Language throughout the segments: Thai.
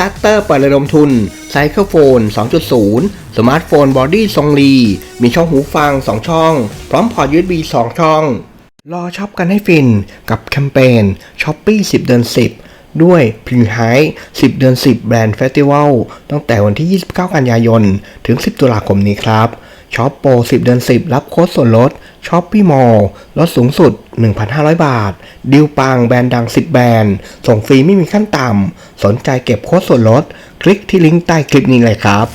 Kickstarter เปิดระดมทุน Cycle Phone 2.0 สมาร์ทโฟนบอดี้ทรงลีมีช่องหูฟัง 2 ช่อง พร้อมพอร์ต USB 2 ช่อง รอช็อปกันให้ฟินกับแคมเปญช้อปปี้10 เดือน 10 ด้วยพิงไฮ10 เดือน 10 แบรนด์เฟสติวัลตั้งแต่วันที่ 29 กันยายน ถึง 10 ตุลาคมนี้ครับ ช็อปโปร 10 เดือน 10 รับโค้ดส่วนลดช็อปปี้มอลลดสูงสุด 1,500 บาท ดิวปังแบรนด์ดัง 10 แบรนด์ ส่งฟรีไม่มีขั้นต่ำ สนใจเก็บโค้ดส่วนลด คลิกที่ลิงก์ใต้คลิปนี้เลยครับ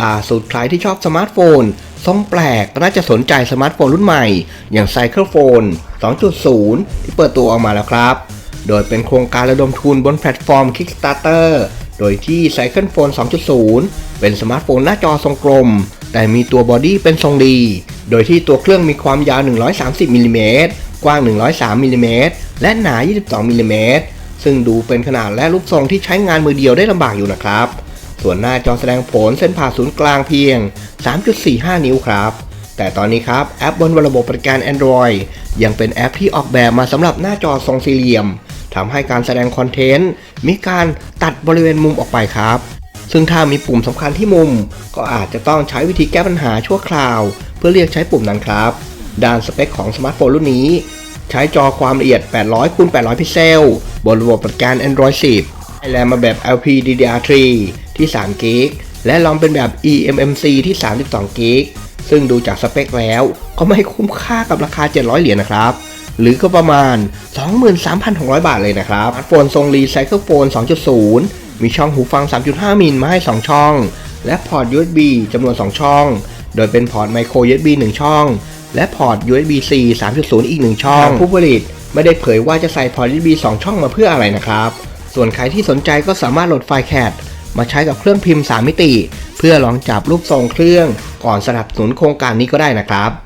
ล่าสุดใครที่ชอบสมาร์ทโฟนทรงแปลกน่าจะสนใจสมาร์ทโฟนรุ่นใหม่ อย่าง Cycle Phone 2.0 ที่เปิดตัวออกมาแล้วครับ โดยเป็นโครงการระดมทุนบนแพลตฟอร์ม Kickstarter โดยที่ Cycle Phone 2.0 เป็นสมาร์ทโฟนหน้าจอทรงกลม แต่มีตัวบอดี้เป็นทรงดี โดยที่ตัวเครื่องมีความยาว 130มิลลิเมตรกว้าง 103มิลลิเมตรและหนา 22มิลลิเมตรซึ่งดูเป็นขนาดและรูปทรงที่ใช้งานมือเดียวได้ลำบากอยู่นะครับ ส่วนหน้าจอแสดงผลเส้นผ่าศูนย์กลางเพียง 3.45 นิ้วครับ แต่ตอนนี้ครับ แอปบนระบบประกัน Android ยังเป็นแอปที่ออกแบบมาสำหรับหน้าจอทรงสี่เหลี่ยม ทำให้การแสดงคอนเทนต์มีการตัดบริเวณมุมออกไปครับ ซึ่งถ้ามีปุ่มสำคัญที่มุม ก็อาจจะต้องใช้วิธีแก้ปัญหาชั่วคราว เพื่อเรียกใช้ปุ่มนั้นครับ ด้านสเปคของสมาร์ทโฟนรุ่นนี้ ใช้จอความละเอียด 800คูณ800 พิกเซล บนระบบปฏิการ Android 10ให้แรมมาแบบ LPDDR3 ที่3 g b และรอมเป็นแบบ eMMC ที่32 g b ซึ่งดูจากสเปคแล้วก็ไม่คุ้มค่ากับราคา 700 เหรียญนะครับ หรือก็ประมาณ 23,600 บาทเลยนะครับสมาร์ทโฟนทรงรีไซเคิลโฟน 2.0 มีช่องหูฟัง 3.5 มิลมาให้ 2 ช่อง และพอร์ต USB จำนวน 2 ช่อง โดยเป็นพอร์ต Micro USB 1 ช่อง และพอร์ต USB-C 3.0 อีก 1 ช่อง ผู้ผลิตไม่ได้เผยว่าจะใส่พอร์ต USB 2 ช่องมาเพื่ออะไรนะครับ ส่วนใครที่สนใจก็สามารถโหลดไฟล์ CAD มาใช้กับเครื่องพิมพ์ 3 มิติ เพื่อลองจับรูปทรงเครื่องก่อนสนับสนุนโครงการนี้ก็ได้นะครับ